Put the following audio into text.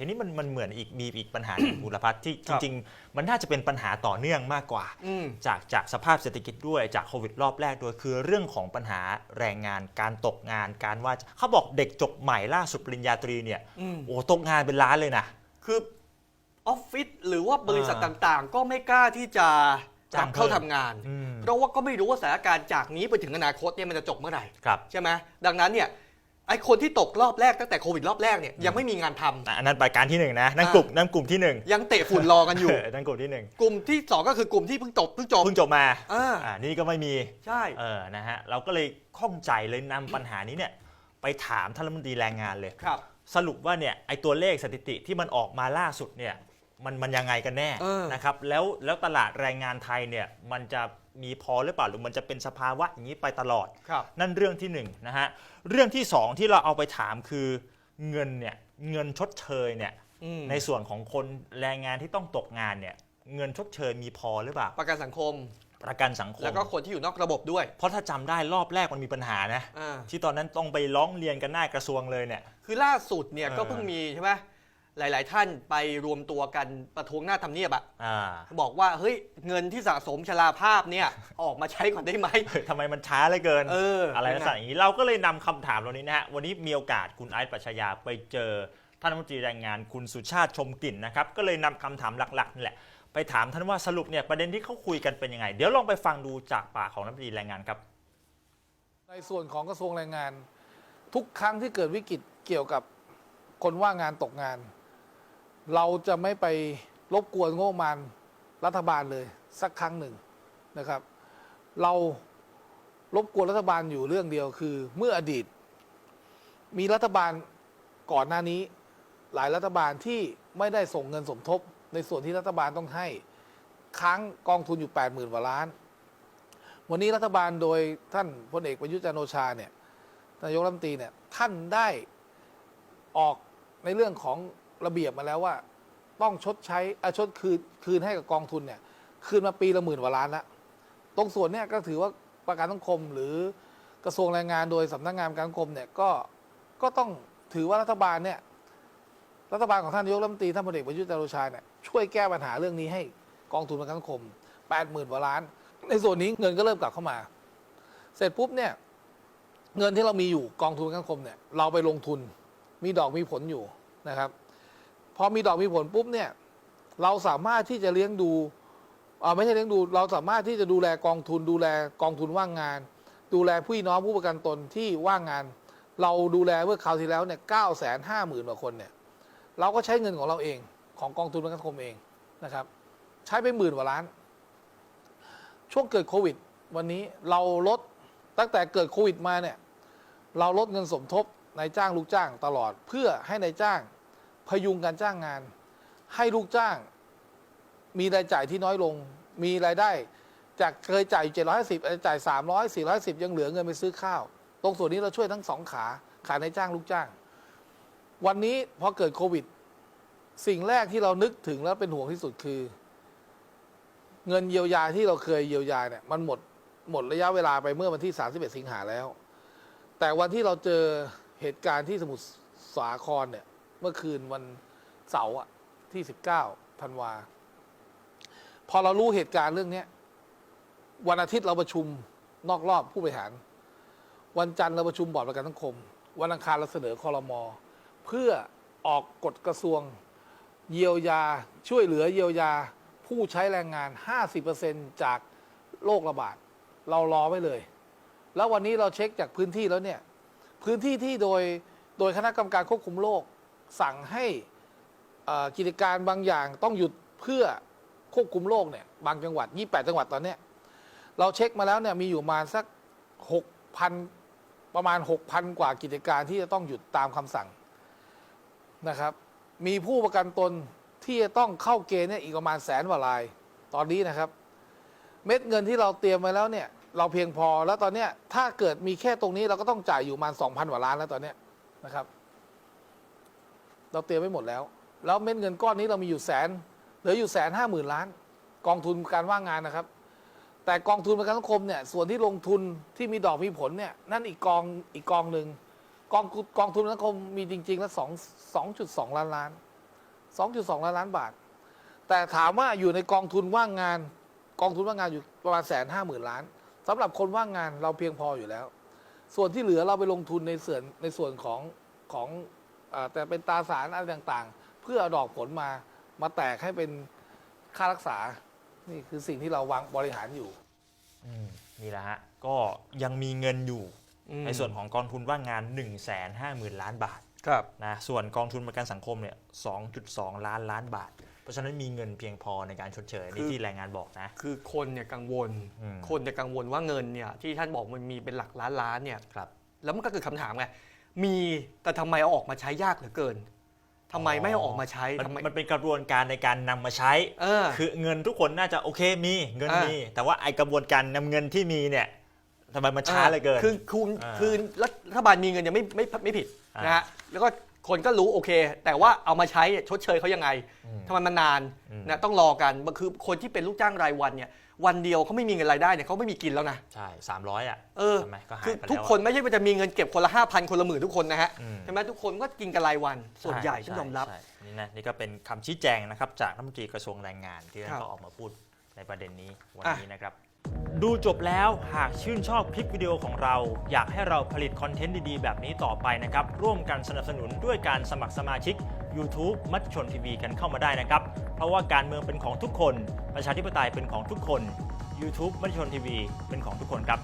ทีนี้มันมันเหมือนอีกมีอีกปัญหาหนึ่งบุรพัฒน์ที่คจรับริงๆ มันน่าจะเป็นปัญหาต่อเนื่องมากกว่าอืมจากจากสภาพเศรษฐกิจด้วยจากโควิดรอบแรกด้วยคือเรื่องของปัญหาแรงงานการตกงานการว่าเขาบอกเด็กจบใหม่ล่าสุดปริญญาตรีเนี่ยอืมโอ้ตกงานเป็นล้านเลยนะ คือออฟฟิศหรือว่าบริษัทอ่าต่างๆ ก็ไม่กล้าที่จะจ้ารังบเข้าเพิ่มทำงานอืมเพราะว่าก็ไม่รู้ว่าสถานการณ์จากนี้ไปถึงอนาคตเนี่ยมันจะจบเมื่อไหร่ครับใช่ไหมดังนั้นเนี่ย ไอ้คนที่ตกรอบแรกตั้งแต่โควิดรอบแรกเนี่ยยังไม่มีงานทำ อะอันนั้นประการที่หนึ่งนะนั่นอ่ากลุ่มนั่นกลุ่มที่หนึ่งยังเตะฝุ่นรอกันอยู่ เนั่นกลุ่มที่หนึ่งกลุ่มที่สองก็คือกลุ่มที่เพิ่งจบเพิ่งจบเพิ่งจบมาอ่าอ่านี่ก็ไม่มีใช่ เออนะฮะเราก็เลยข้องใจเลยนำปัญหานี้เนี่ยไปถามท่านรัฐมนตรีแรงงานเลย ครับ สรุปว่าเนี่ยไอตัวเลขสถิติที่มันออกมาล่าสุดเนี่ย มันมันยังไงกันแน่เออ นะครับแล้วแล้วตลาดแรงงานไทยเนี่ยมันจะมีพอหรือเปล่าหรือมันจะเป็นสภาวะอย่างนี้ไปตลอด ครับ นั่นเรื่องที่หนึ่งนะฮะเรื่องที่สองที่เราเอาไปถามคือเงินเนี่ยเงินชดเชยเนี่ยอืมในส่วนของคนแรงงานที่ต้องตกงานเนี่ยเงินชดเชยมีพอหรือเปล่า ประกันสังคม ประกันสังคมแล้วก็คนที่อยู่นอกระบบด้วยเพราะถ้าจำได้รอบแรกมันมีปัญหานะ อ่าที่ตอนนั้นต้องไปร้องเรียนกันหน้ากระทรวงเลยเนี่ย คือล่าสุดเนี่ยเออ ก็เพิ่งมีใช่ไหม หลาย ๆ ท่านไปรวมตัวกันประท้วงหน้าทำเนียบอะอ่าบอกว่าเฮ้ยเงินที่สะสมชราภาพเนี่ย ออกมาใช้ก่อนได้ไหมเฮ้ยทำไมมันช้าเหลือเกินเอออะไรนั่ลักนษน่ะณะอย่างนี้เราก็เลยนำคำถามเหล่านี้นะฮะวันนี้มีโอกาสคุณไอซ์ปรัชญาไปเจอท่านรัฐมนตรีแรงงานคุณสุชาติชมกลิ่นนะครับก็เลยนำคำถามหลักๆนี่แหละไปถามท่านว่าสรุปเนี่ยประเด็นที่เขาคุยกันเป็นยังไง เดี๋ยวลองไปฟังดูจากปากของรัฐมนตรีแรงงานครับ ในส่วนของกระทรวงแรงงาน ทุกครั้งที่เกิดวิกฤตเกี่ยวกับคนว่างงานตกงาน เราจะไม่ไปรบกวนงบประมาณรัฐบาลเลยสักครั้งหนึ่งนะครับ เรารบกวนรัฐบาลอยู่เรื่องเดียวคือ เมื่ออดีต มีรัฐบาลก่อนหน้านี้ หลายรัฐบาลที่ไม่ได้ส่งเงินสมทบ ในส่วนที่รัฐบาลต้องให้ค้างกองทุนอยู่ 8 0,000กว่าล้าน วันนี้รัฐบาลโดยท่านพลเอกประยุทธ์จันโอชาเนี่ยนายกรัฐมนตรีเนี่ยท่านได้ออกในเรื่องของ ระเบียบมาแล้วว่า ต้องชดใช้อะชดคืนคืนให้กับกองทุนเนี่ยคืนมาปีละหมื่นกว่าล้านละตรงส่วนเนี่ยก็ถือว่าประกันสังคมหรือกระทรวงแรงงานโดยสำนักงานประกันสังคมเนี่ยก็ก็ต้องถือว่ารัฐบาลเนี่ยรัฐบาลของท่านนายกรัฐมนตรีท่านพลเอกประยุทธ์จันทร์โอชาเนี่ยช่วยแก้ปัญหาเรื่องนี้ให้กองทุนประกันสังคมแปดหมื่นกว่าล้าน ในส่วนนี้เงินก็เริ่มกลับเข้ามา เสร็จปุ๊บเนี่ยเงินที่เรามีอยู่กองทุนประกันสังคมเนี่ยเราไปลงทุนมีดอกมีผลอยู่นะครับ พอมีดอกมีผลปุ๊บเนี่ย เราสามารถที่จะเลี้ยงดูอ่อไม่ใช่เลี้ยงดู เราสามารถที่จะดูแลกองทุน ดูแลกองทุนว่างงาน ดูแลผู้น้องผู้ประกันตนที่ว่างงาน เราดูแลเมื่อคราวที่แล้วเนี่ยเก้าแสนห้าหมื่นกว่าคนเนี่ย เราก็ใช้เงินของเราเองของกองทุนประกันสังคมเองนะครับ ใช้ไปหมื่นกว่าล้าน ช่วงเกิดโควิด วันนี้เราลดตั้งแต่เกิดโควิดมาเนี่ยเราลดเงินสมทบนายจ้างลูกจ้างตลอดเพื่อให้นายจ้าง พยุงการจ้างงาน ให้ลูกจ้าง มีรายจ่ายที่น้อยลง มีรายได้ จากเคยจ่ายอยู่750อาจจะจ่าย 300 410 ยังเหลือเงินไปซื้อข้าว ตรงส่วนนี้เราช่วยทั้งสองขา ขานายจ้างลูกจ้าง วันนี้พอเกิดโควิด สิ่งแรกที่เรานึกถึงแล้วเป็นห่วงที่สุดคือ เงินเยียวยาที่เราเคยเยียวยาเนี่ยมันหมดหมดระยะเวลาไปเมื่อวันที่ 31 สิงหาแล้ว แต่วันที่เราเจอเหตุการณ์ที่สมุทรสาครเนี่ย เมื่อคืนวันเสาร์อะที่ 19ธันวา พอเรารู้เหตุการณ์เรื่องนี้วันอาทิตย์เราประชุมนอกรอบผู้บริหาร วันจันทร์เราประชุมบอร์ดประกันสังคม วันอังคารเราเสนอคอรมอเพื่อออกกฎกระทรวง เยียวยา ช่วยเหลือเยียวยา ผู้ใช้แรงงาน 50%จากโรคระบาด เรารอไว้เลย แล้ววันนี้เราเช็คจากพื้นที่แล้วเนี่ย พื้นที่ที่โดยโดยคณะกรรมการควบคุมโรค สั่งให้กิจการบางอย่างต้องหยุดเพื่อควบคุมโรคเนี่ยบางจังหวัด 28 จังหวัดตอนนี้เราเช็คมาแล้วเนี่ยมีอยู่มาสัก 6,000 ประมาณ 6,000 กว่ากิจการที่จะต้องหยุดตามคำสั่งนะครับ มีผู้ประกันตนที่จะต้องเข้าเกณฑ์เนี่ยอีกประมาณแสนกว่ารายตอนนี้นะครับ เม็ดเงินที่เราเตรียมไว้แล้วเนี่ยเราเพียงพอแล้วตอนเนี้ยถ้าเกิดมีแค่ตรงนี้เราก็ต้องจ่ายอยู่ประมาณ2,000กว่าล้านแล้วตอนเนี้ยนะครับ เราเตรียมไว้หมดแล้ว แล้วเม็ดเงินก้อนนี้เรามีอยู่แสนเหลืออยู่แสนห้าหมื่นล้าน กองทุนการว่างงานนะครับ แต่กองทุนประกันสังคมเนี่ยส่วนที่ลงทุนที่มีดอกมีผลเนี่ยนั่นอีกกองอีกกองหนึ่งกองกองทุนประกันสังคมมีจริงๆแล้วสองสองจุดสองล้านล้าน2.2ล้านล้านบาท แต่ถามว่าอยู่ในกองทุนว่างงาน กองทุนว่างงานอยู่ประมาณแสนห้าหมื่นล้านสำหรับคนว่างงานเราเพียงพออยู่แล้ว ส่วนที่เหลือเราไปลงทุนในส่วนในส่วนของของ อาแต่เป็นตราสารอะไรต่างๆ เพื่อเอาดอกผลมามาแตกให้เป็นค่ารักษา นี่คือสิ่งที่เราวางบริหารอยู่ อืมนี่แหละฮะ ก็ยังมีเงินอยู่ อืม ในส่วนของกองทุนว่างงาน 1 5 0 0 0 0 ล้านบาทครับ นะส่วนกองทุนประกันสังคมเนี่ย 2.2 ล้านล้านบาท เพราะฉะนั้นมีเงินเพียงพอในการชดเชยนี่ที่แรงงานบอกนะ คือคนเนี่ยกังวล อืม คนจะกังวลว่าเงินเนี่ยที่ท่านบอกมันมีเป็นหลักล้านล้านเนี่ย ครับ แล้วมันก็เกิดคำถามไง มีแต่ทำไมเอาออกมาใช้ยากเหลือเกินทำไมไม่เอาออกมาใช้มันทำไม มันเป็นกระบวนการในการนำมาใช้ เออ คือเงินทุกคนน่าจะโอเคมีเงินอ่ามี มี แต่ว่าไอกระบวนการนำเงินที่มีเนี่ยทำไมมันช้าเหลือเกิน คือคุณอ่าคือรัฐบาลมีเงินยังไม่ไม่ไม่ผิดอ่านนะฮะแล้วก็คนก็รู้โอเค แต่ว่าเอามาใช้ชดเชยเขายังไงอืมทำไมมันนานอืม นะต้องรอกันมันคือคนที่เป็นลูกจ้างรายวันเนี่ย วันเดียวเขาไม่มีเงินรายได้เนี่ยเขาไม่มีกินแล้วนะ ใช่300อะเออ ใช่ไหมก็หายคือไปแล้วทุกคนไม่ใช่ว่าจะมีเงินเก็บคนละห้าพันคนละหมื่นทุกคนนะฮะอืม ใช่ไหมทุกคนก็กินกันรายวันส่วนใหญ่ฉันยอมรับ ใช่นี่นะนี่ก็เป็นคำชี้แจงนะครับจากรัฐมนตรีกระทรวงแรงงานที่ท่านครับก็ออกมาพูดในประเด็นนี้วันอะ นี้นะครับ ดูจบแล้วหากชื่นชอบคลิปวิดีโอของเรา อยากให้เราผลิตคอนเทนต์ดีๆ แบบนี้ต่อไปนะครับ ร่วมกันสนับสนุนด้วยการสมัครสมาชิก YouTube มัชชนทีวีกันเข้ามาได้นะครับ เพราะว่าการเมืองเป็นของทุกคน ประชาธิปไตยเป็นของทุกคน YouTube มัชชนทีวีเป็นของทุกคนครับ